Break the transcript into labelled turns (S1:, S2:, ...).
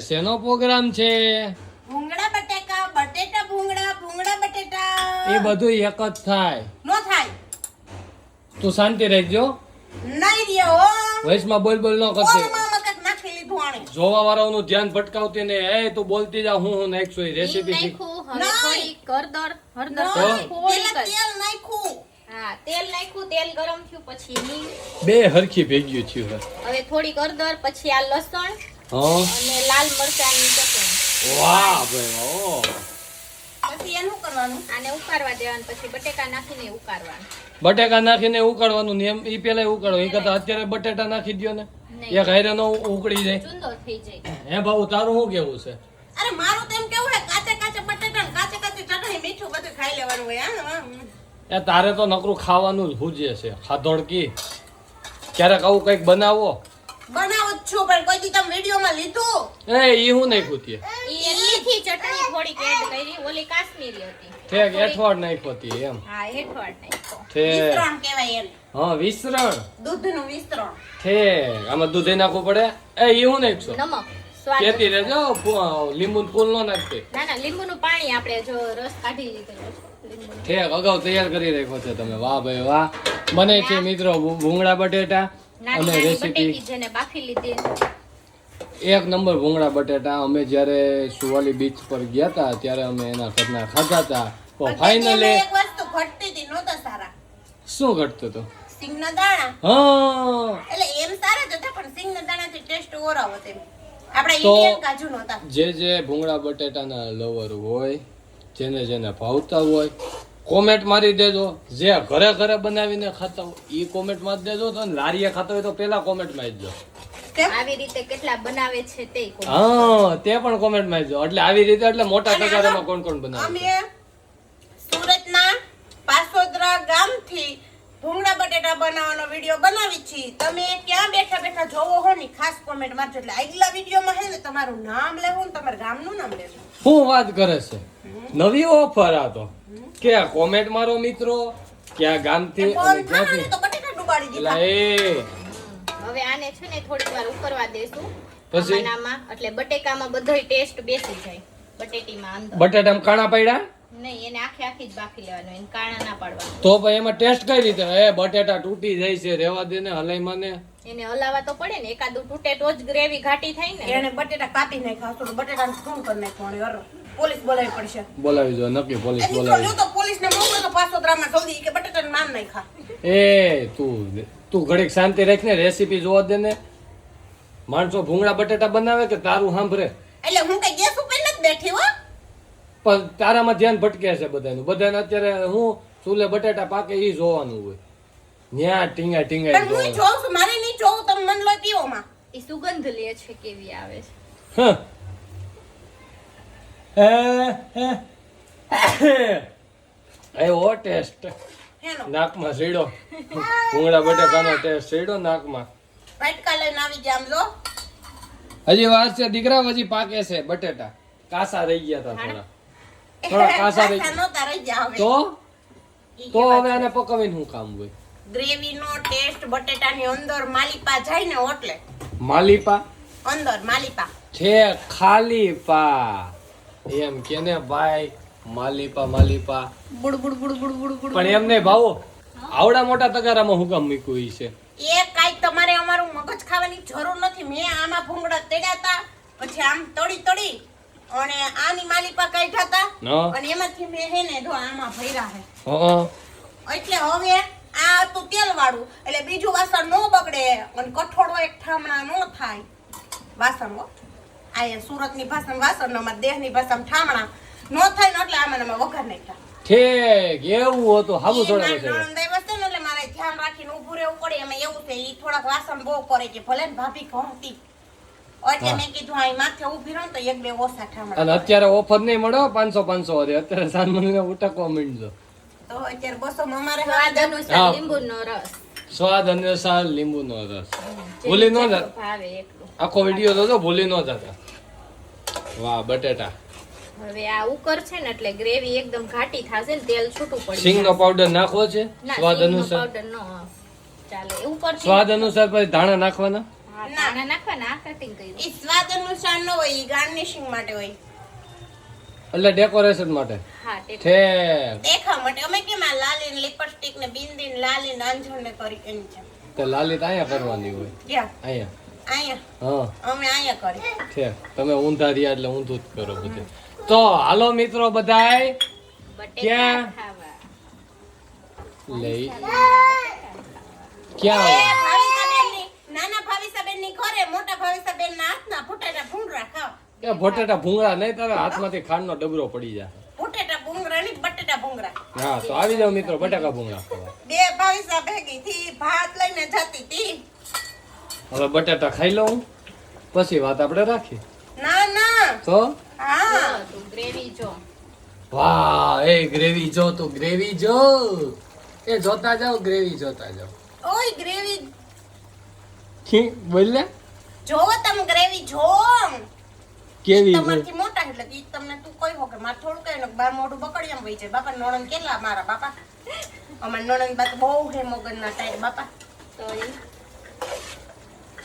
S1: શેનો પ્રોગ્રામ છે?
S2: ભૂંગળા બટેકા બટેટા ભૂંગળા ભૂંગળા બટેટા.
S1: એ બધું એક જ થાય.
S2: નો થાય.
S1: તું શાંતિ રહેજો.
S2: નહીં રહ્યો હો.
S1: વૈશમાં બોલ બોલ ન કરતી
S2: નાખી
S1: જોવા વાળાઓનું ધ્યાન ભટકાવતી ને એ તું બોલતી જા હું હું નાખશું એ રેસીપી શીખ.
S3: હવે થોડી કરદર હળદર.
S2: તેલ નાખ્યું
S3: તેલ નાખ્યું તેલ ગરમ થયું પછી
S1: બે હરખી ભેગ્યું થયું
S3: હવે. થોડી કરદર પછી આ લસણ. અને લાલ મરચાંની ચટણી.
S1: વાહ ભાઈ ઓ.
S2: પછી એનું કરવાનું.
S3: આને ઉકાળવા દેવાનું પછી બટેકા નાખીને ઉકાળવાનું.
S1: બટેકા નાખીને ઉકાળવાનું નિયમ ઈ પેલા ઉકાળો. એ કરતા અત્યારે બટેટા નાખી દ્યો ને. એક હારે નો ઉકળી જાય.
S3: ચૂંદો થઈ જાય.
S1: હે બાબુ તારું શું કેવું છે?
S2: અરે મારું તેમ કેવું હે કાચે કાચે બટેટા ને કાચે કાચે ચટણી મીઠું બધું ખાઈ લેવાનું હોય હા,
S1: એ તારે તો નકરું ખાવાનું જ હુજે છે ખાધોડકી. ક્યારેક આવું કંઈક બનાવો.
S2: છું પણ કોઈ દી તમે વિડીયોમાં લીધું?
S1: એ ઈ હું નાખ્યું તે.
S3: ઈ લીથી ચટણી થોડી એડ કરી ઓલી કાશ્મીરી હતી.
S1: ઠેક એઠવાડ નાખ્યો તી એમ.
S3: હા એઠવાડ નાખ્યો.
S2: વિસ્તરણ કહેવાય એમ
S1: હા વિસરણ
S2: દૂધનું વિસ્તરણ.
S1: ઠેક આમાં દૂધ નાખવું પડે. એ ઈ હું નાખશું
S3: નમક
S1: કેતી રહેજો ફૂ- લીંબુ ફૂલ નો નાખતે.
S3: ના ના લીંબુનું પાણી આપણે જો રસ કાઢી લીધો
S1: ઠેક અગાઉ તૈયાર કરી રાખ્યો છે તમે. વાહ ભાઈ વાહ. મને છે મિત્રો ભૂંગળા બટેટા. અને રેસીપી
S3: જેને બાફી લીધી.
S1: એક નંબર ભૂંગળા બટેટા. અમે જ્યારે સુવાલી બીચ પર ગયા હતા ત્યારે અમે એના ઘરના ખાધા હતા. તો ફાઇનલી
S2: એક વસ્તુ ઘટતી હતી નહોતા સારા.
S1: શું ઘટતું હતું?
S2: સિંગના દાણા
S1: હા.
S2: એટલે એમ સારા જ હતા પણ સિંગના દાણાથી ટેસ્ટ ઓરા હતો
S1: તો- જે જે ભૂંગળા બટેટાના લવર હોય જેને જેને ભાવતા હોય કોમેન્ટ મારી દેજો. જે ઘરે ઘરે બનાવીને ખાતા હોય એ કોમેન્ટમાં દેજો તો લારીએ ખાતા હોય તો પેલા કોમેન્ટમાં જ
S3: આવી રીતે કેટલા બનાવે છે તે.
S1: હા તે પણ કોમેન્ટમાં એટલે આવી રીતે એટલે મોટા કોણ કોણ બનાવે
S2: અમે સુરતના પાસોદરા ગામથી ભૂંગળા બટેટા બનાવવાનો વીડિયો બનાવી છીએ. તમે ક્યાં બેઠા બેઠા જોવો હો ને ખાસ કોમેન્ટ મારજો. એટલે આગલા વિડીયોમાં હે ને તમારું નામ લેવું ને તમારા ગામનું નામ લેવું.
S1: શું વાત કરે છે? નવી ઓફર આ તો. કે કોમેન્ટ મારો મિત્રો? ક્યાં ગામથી અને ક્યાંથી?
S2: ને તો બટેટા ડુબાડી
S1: એટલે એ.
S3: હવે આને છે ને થોડીક વાર ઉકરવા દેશું.
S1: પછી?
S3: એટલે બટેકામાં બધોય ટેસ્ટ બેસી જાય. બટેટીમાં અંદર.
S1: બટેટામાં કાણા પડ્યા?
S3: નહીં એને આખી આખી જ બાફી લેવાનું એને કાણા ના પાડવાનું.
S1: તો ભાઈ એમાં ટેસ્ટ કઈ રીતે? એ બટેટા તૂટી જાય છે રેવા દે ને હલાઈમાં ને
S3: એને હલાવા તો પડે ને એકાદું તૂટે તો જ ગ્રેવી ઘાટી થાય ને.
S2: એને બટેટા કાપી નાખ્યા થોડું બટેટાનું ખૂણ કરી નાખવાનું યાર પોલીસ બોલાવી પડશે.
S1: બોલાવી જો નક્કી પોલીસ બોલાવી.
S2: તો પોલીસને મોકલો તો પાછો ડ્રામા સૌદી કે બટેટા માન નઈ ખા
S1: એ તું તું ઘડીક શાંતિ રાખ ને રેસીપી જોવા દે ને. માણસો ભૂંગળા બટેટા બનાવે કે તારું સાંભળે?
S2: એટલે હું કઈ ગેસ ઉપર નથી બેઠી હો?
S1: પણ તારામાં ધ્યાન ભટકે છે બધાનું. બધાને અત્યારે હું ચૂલે બટેટા પાકે એ જોવાનું હોય. ન્યા ટીંગા ટીંગા
S2: પણ હું જોઉં છું મારે નહીં જોઉં તમે મન લો પીઓમાં.
S3: એ સુગંધ લે છે કેવી આવે છે.
S1: હં. આવ્યો ટેસ્ટ. નાકમાં સીડો ભૂંગળા બટેકાનો ટેસ્ટ સીડો નાકમાં. હજી વાર છે દીકરા હજી પાકે છે બટેટા. કાસા રહી ગયા હતા થોડા. થોડા કાસા રહી
S2: ગયા
S1: તો? તો હવે આને પકવીને શું કામ હોય?
S2: ગ્રેવીનો ટેસ્ટ બટેટાની અંદર માલીપા જાય ને ઓટલે.
S1: માલીપા?
S2: અંદર માલીપા.
S1: છે ખાલી પા કે ને ભાઈ માલિપા માલિપા.
S3: બુડ બુડ બુડ બુડ બુડ બુડ
S1: પણ એમને ભાવો આવડા મોટા તગારામાં હું કામ મૂક્યું ઈ છે?
S2: એ કાઈ તમારે અમારું મગજ ખાવાની જરૂર નથી. મેં આમાં ભૂંગળા તેડ્યા હતા પછી આમ તળી તળી અને આની માલિપા કાઢ્યા હતા અને એમાંથી મેં હે ને જો આમાં ભર્યા હે.
S1: હં.
S2: એટલે હવે આ હતું તેલ વાળું એટલે બીજું વાસણ નો બગડે અને કઠોળો એક ઠામણા નો થાય. વાસણ હો. આ એ સુરતની ભાષામાં વાસણ અમારા દેહની ભાષામાં ઠામણા નો થાય ને એટલે આમાં અમે વઘાર નાખ્યા.
S1: ઠીક એવું હતું હાબુ
S2: ને એટલે મારે ધ્યાન રાખીને ઊભું રહેવું પડે. એમાં એવું છે ઈ થોડાક વાસણ બહુ કરે છે ભલે ને ભાભી ઘઉંતી એટલે મેં કીધું આ માથે ઊભી રહું તો એક બે ઓછા ઠામણા
S1: અને અત્યારે ઓફર નહીં મળો પાંચસો પાંચસો અત્યારે સાંજ મને ઉટકવા માંડજો
S2: તો અત્યારે બસો અમારે.
S3: રસ.
S1: સ્વાદ અનુસાર લીંબુનો રસ ભૂલી ન આખો વીડિયો તો ભૂલી નો જતા. વાહ બટેટા.
S3: હવે આ ઉકર છે ને એટલે ગ્રેવી એકદમ ઘાટી થાશે ને તેલ છૂટું પડી
S1: સિંગનો. પાવડર નાખવો છે? સ્વાદ અનુસાર?
S3: પાવડર નો ચાલે ઉપર
S1: સ્વાદ અનુસાર પછી ધાણા નાખવાના?
S3: હા
S2: ના.
S3: ધાણા નાખવાના આ કટિંગ કર્યું.
S2: એ સ્વાદ અનુસાર ન હોય ગાર્નિશિંગ માટે હોય.
S1: એટલે ડેકોરેશન માટે.
S3: હા
S2: દેખા માટે. અમે કેમ આ લાલી લિપસ્ટિક ને બિંદી ને લાલી ને અંજણ ને કરી એમ છે.
S1: તો લાલિત અહીંયા કરવાની હોય.
S2: ક્યાં?
S1: અહીંયા.
S2: અહીંયા?
S1: હા.
S2: અમે અહીંયા કરી.
S1: ઠેક. તમે ઊંધા રહ્યા એટલે ઊંધું જ કરો બધું. તો હાલો મિત્રો બધાય. ક્યાં? લઈ. ક્યાં?
S2: ઘરે મોટા ભાવિસાબેનના હાથના ભૂંગળા ખાવ.
S1: ભટેટા ભૂંગળા? નહીં તારે હાથમાંથી ખાંડનો ડબરો પડી જાય
S2: ફૂટેટા ભૂંગળા ની બટેટા ભૂંગળા
S1: હા તો આવી જાવ મિત્રો બટાકા ભૂંગળા
S2: બે ભાવિસા ભેગી થી ભાત લઈને જતી હતી
S1: હવે બટાટા ખાઈ લઉં પછી વાત આપણે રાખી
S2: ના ના.
S1: તો?
S2: હા.
S3: તું ગ્રેવી જો.
S1: વાહ એ ગ્રેવી જો તું ગ્રેવી જો. એ જોતા જાવ ગ્રેવી જોતા જાવ
S2: ઓય ગ્રેવી.
S1: કી બોલ્યા
S2: જો તમે ગ્રેવી જો
S1: કેવી?
S2: તમારથી એટલે ઈ તમને તું કોઈ હો કે માર થોડું કઈ બાર મોઢું બકડી એમ વહી બાપા, નણંદ કેટલા મારા બાપા? અમાર નણંદ બા બહુ હે મગજના ટાઈમ બાપા.
S3: તો